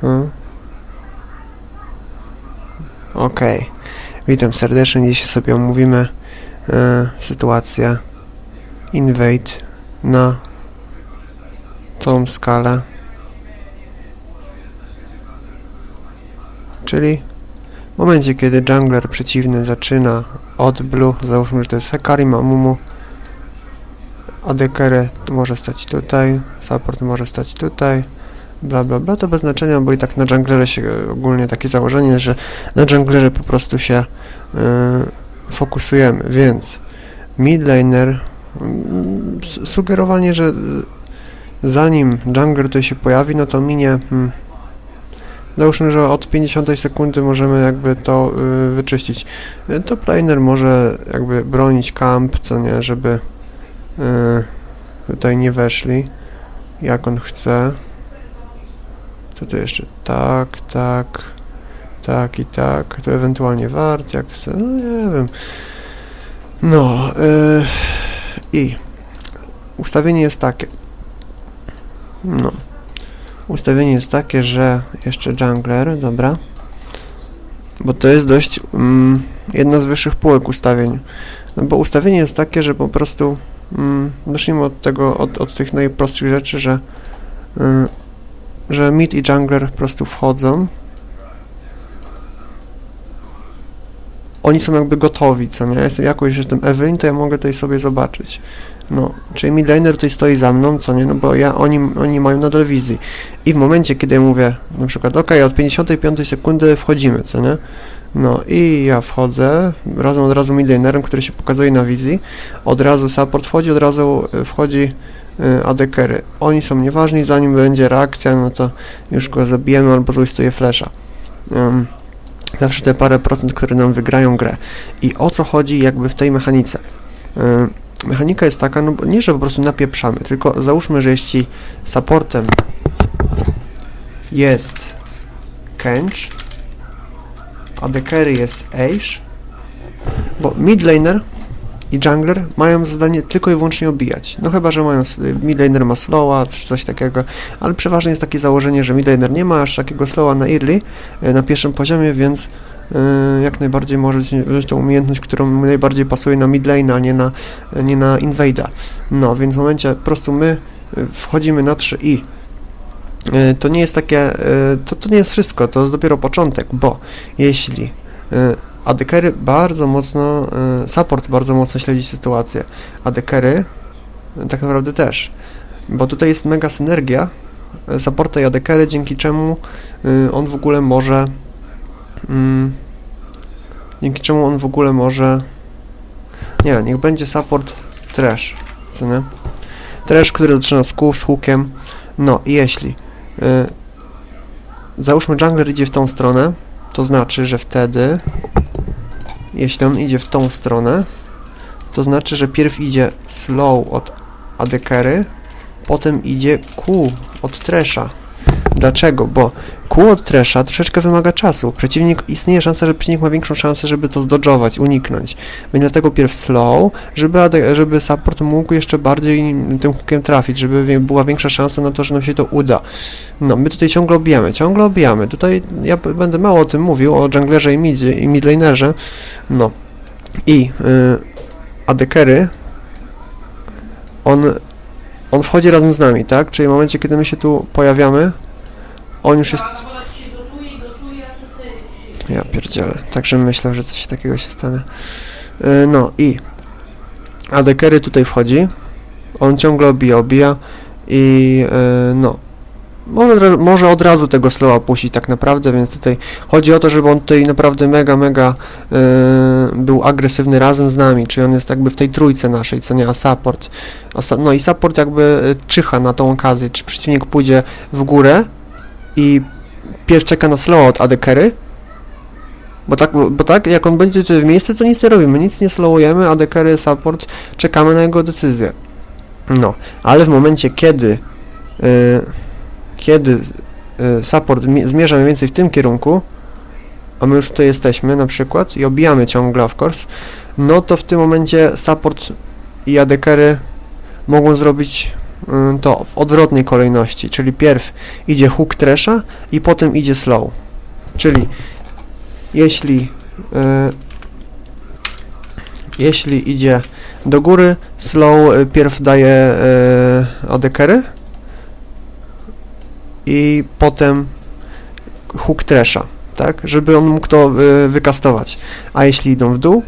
Hmm. Okej. Witam serdecznie. Dzisiaj sobie omówimy e, sytuację Invade na tą skalę. Czyli w momencie, kiedy jungler przeciwny zaczyna od blue, załóżmy, że to jest Hekari Mamumu, ADC może stać tutaj, support może stać tutaj, bla bla bla, to bez znaczenia, bo i tak na junglerze się e, ogólnie takie założenie, że na junglerze po prostu się y, fokusujemy, więc mid laner mm, sugerowanie, że zanim jungler tutaj się pojawi, no to minie hmm, załóżmy, że od 50 sekundy możemy jakby to y, wyczyścić. Y, Top laner może jakby bronić camp, co nie, żeby y, tutaj nie weszli jak on chce. To to jeszcze tak, tak, tak i tak. To ewentualnie wart, jak chce. No nie wiem. No yy, i ustawienie jest takie. No. Ustawienie jest takie, że jeszcze jungler, dobra. Bo to jest dość mm, jedna z wyższych półek ustawień. No bo ustawienie jest takie, że po prostu mm, zacznijmy od tego, od, od tych najprostszych rzeczy, że y, że mid i jungler po prostu wchodzą. Oni są jakby gotowi, co nie? Ja jestem, jakoś jestem Evelyn, to ja mogę tutaj sobie zobaczyć. No, czyli midlaner tutaj stoi za mną, co nie? No bo ja, oni, oni mają nadal wizji. I w momencie, kiedy ja mówię na przykład, ok, od 55 sekundy wchodzimy, co nie? No i ja wchodzę, razem od razu midlanerem, który się pokazuje na wizji, od razu support wchodzi, od razu y, wchodzi adekery. Oni są nieważni, zanim będzie reakcja, no to już go zabijemy albo złistuje flesza. Um, zawsze te parę procent, które nam wygrają grę. I o co chodzi jakby w tej mechanice? Ym, mechanika jest taka, no nie, że po prostu napieprzamy, tylko załóżmy, że jeśli supportem jest Kench, a jest Ashe, bo mid laner i jungler mają zadanie tylko i wyłącznie obijać. No chyba, że mają, midlaner ma slowa, czy coś takiego, ale przeważnie jest takie założenie, że midlaner nie ma aż takiego slowa na early, e, na pierwszym poziomie, więc e, jak najbardziej może wziąć tą umiejętność, którą najbardziej pasuje na midlane, a nie na, nie na invade'a. No, więc w momencie po prostu my e, wchodzimy na 3 i e, to nie jest takie, to, to nie jest wszystko, to jest dopiero początek, bo jeśli ADCery bardzo mocno, e, support bardzo mocno śledzi sytuację. ADCery e, tak naprawdę też, bo tutaj jest mega synergia e, supporta i ADCery, dzięki czemu on w ogóle może mm, dzięki czemu on w ogóle może nie, niech będzie support trash, co nie? Trash, który zaczyna z kół, z hookiem, no i jeśli załóżmy jungler idzie w tą stronę, to znaczy, że wtedy jeśli on idzie w tą stronę, to znaczy, że pierw idzie slow od adekery, potem idzie Q od Tresha. Dlaczego? Bo Q od Tresha troszeczkę wymaga czasu. Przeciwnik, istnieje szansa, że przeciwnik ma większą szansę, żeby to zdodżować, uniknąć. Będzie dlatego pierw slow, żeby, żeby support mógł jeszcze bardziej tym hookiem trafić, żeby była większa szansa na to, że nam się to uda. No, my tutaj ciągle obijamy, ciągle obijamy. Tutaj ja będę mało o tym mówił, o junglerze i midzie, i midlanerze. No. I y, adekery on, on wchodzi razem z nami, tak? Czyli w momencie, kiedy my się tu pojawiamy, on już jest... Ja pierdzielę. Także myślę, że coś takiego się stanie. Y, no i adekery tutaj wchodzi. On ciągle obija, obija i y, no. Może, od razu- może od razu tego slowa puścić tak naprawdę, więc tutaj chodzi o to, żeby on tutaj naprawdę mega, mega y, był agresywny razem z nami, czyli on jest jakby w tej trójce naszej, co nie, a support. A, no i support jakby czyha na tą okazję, czy przeciwnik pójdzie w górę i pierw czeka na slow od adekery, bo tak, bo, tak, jak on będzie w miejscu, to nic nie robimy, nic nie slowujemy, a dekery support, czekamy na jego decyzję. No, ale w momencie, kiedy y, kiedy y, support mi- zmierza mniej więcej w tym kierunku, a my już tutaj jesteśmy na przykład i obijamy ciągle, of course, no to w tym momencie support i adekery mogą zrobić to w odwrotnej kolejności, czyli pierw idzie hook tresha i potem idzie slow. Czyli jeśli y, jeśli idzie do góry, slow y, pierw daje y, adekery i potem hook tresha, tak? Żeby on mógł to y, wykastować. A jeśli idą w dół,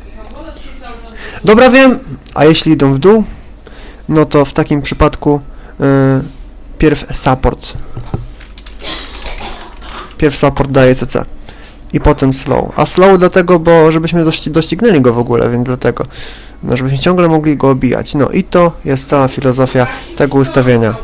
Dobra, wiem. A jeśli idą w dół, no to w takim przypadku y, pierw support. Pierw support daje CC. I potem slow. A slow dlatego, bo żebyśmy dości, doścignęli go w ogóle, więc dlatego. No, żebyśmy ciągle mogli go obijać. No i to jest cała filozofia tego ustawienia.